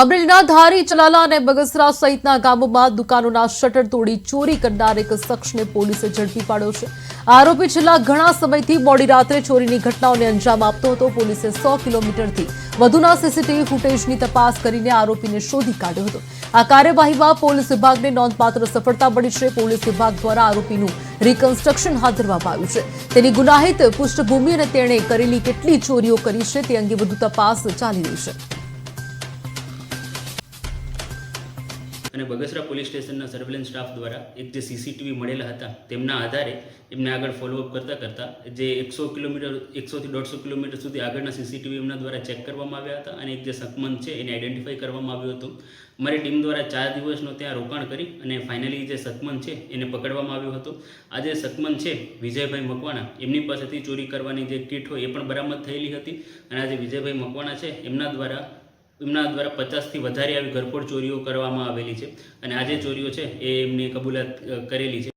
અમરેલીના ધારી ચલાલા અને બગસરા સહિતના ગામોમાં દુકાનોના શટર તોડી ચોરી કરનાર એક શખ્સને પોલીસે ઝડપી પાડ્યો છે. આરોપી છેલ્લા ઘણા સમયથી મોડી રાત્રે ચોરીની ઘટનાઓને અંજામ આપતો હતો. પોલીસે સો કિલોમીટરથી વધુના સીસીટીવી ફૂટેજની તપાસ કરીને આરોપીને શોધી કાઢ્યો હતો. આ કાર્યવાહીમાં પોલીસ વિભાગને નોંધપાત્ર સફળતા મળી છે. પોલીસ વિભાગ દ્વારા આરોપીનું રિકન્સ્ટ્રક્શન હાથ ધરવામાં આવ્યું છે. તેની ગુનાહિત પૃષ્ઠભૂમિ અને તેણે કરેલી કેટલી ચોરીઓ કરી છે તે અંગે વધુ તપાસ ચાલી રહી છે. અને બગસરા પોલીસ સ્ટેશનના સર્વેલન્સ સ્ટાફ દ્વારા એક જે સીસીટીવી મળેલા હતા, તેમના આધારે એમને આગળ ફોલોઅપ કરતાં કરતાં જે એકસો કિલોમીટર, એકસોથી દોઢસો કિલોમીટર સુધી આગળના સીસીટીવી એમના દ્વારા ચેક કરવામાં આવ્યા હતા અને એક જે સકમંદ છે એને આઈડેન્ટિફાઈ કરવામાં આવ્યું હતું. મારી ટીમ દ્વારા ચાર દિવસનો ત્યાં રોકાણ કરી અને ફાઇનલી જે સકમંદ છે એને પકડવામાં આવ્યો હતો. આ જે સકમંદ છે વિજયભાઈ મકવાણા, એમની પાસેથી ચોરી કરવાની જે કીટ હોય એ પણ બરામદ થયેલી હતી અને આજે વિજયભાઈ મકવાણા છે એમના દ્વારા એમના દ્વારા પચાસથી વધારે આવી ઘરફોડ ચોરીઓ કરવામાં આવેલી છે. અને આ જે ચોરીઓ છે, એ એમની કબૂલાત કરેલી છે.